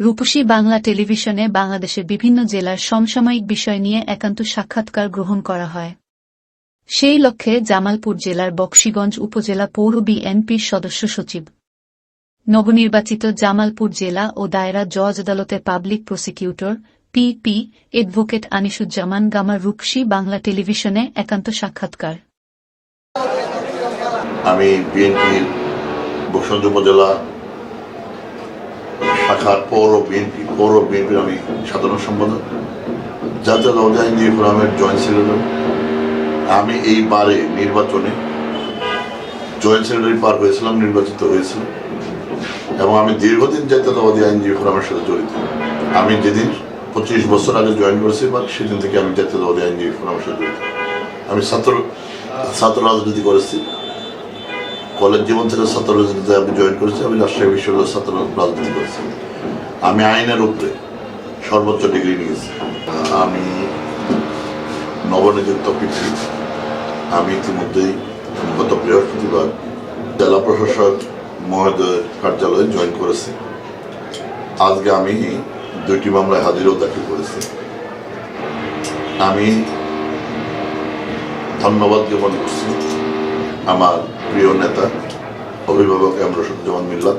রূপসী বাংলা টেলিভিশনে বাংলাদেশের বিভিন্ন জেলার সমসাময়িক বিষয় নিয়ে একান্ত সাক্ষাৎকার গ্রহণ করা হয়। সেই লক্ষ্যে জামালপুর জেলার বক্সিগঞ্জ উপজেলা পৌর বিএনপির সদস্য সচিব। নবনির্বাচিত জামালপুর জেলা ও দায়রা জজ আদালতের public prosecutor, PP advocate Anisuzzaman Gamar Rupashi Bangla television একান্ত সাক্ষাৎকার। আমি বিএনপির বসন্ত উপজেলা শাখার পৌর বিএনপি, পৌর বিএনপির আমি সাধারণ সম্পাদক। জাতীয় আইনজীবী ফোরামের জয়েন্ট সেক্রেটারি আমি এইবারে নির্বাচনে জয়েন্ট সেক্রেটারি পার হয়েছিলাম, নির্বাচিত হয়েছিলাম। এবং আমি দীর্ঘদিন জাতীয়তাবাদী আইনজীবী ফোরামের সাথে জড়িত। আমি যেদিন পঁচিশ বছর আগে জয়েন করেছি, বা সেদিন থেকে আমি জাতীয়তাবাদী আইনজীবী ফোরামের সাথে জড়িত। আমি ছাত্র ছাত্র রাজনীতি করেছি। কলেজ জীবন থেকে ছাত্র রাজনীতিতে আমি জয়েন করেছি, আমি রাজশাহী বিশ্ববিদ্যালয়ের ছাত্র রাজনীতি করেছি। আমি আইনের উপরে সর্বোচ্চ ডিগ্রি নিয়েছি। আমি নবনিযুক্ত পিপি আমি ইতিমধ্যেই গত বৃহস্পতিবার জেলা প্রশাসক মহোদয়ের কার্যালয়ে জয়েন করেছি। আজকে আমি দুইটি মামলায় হাজিরও দাখিল করেছি। আমি ধন্যবাদ জ্ঞাপন করছি। আমার প্রিয় নেতা অভিভাবক এম রশিদুজ্জামান মিল্লাত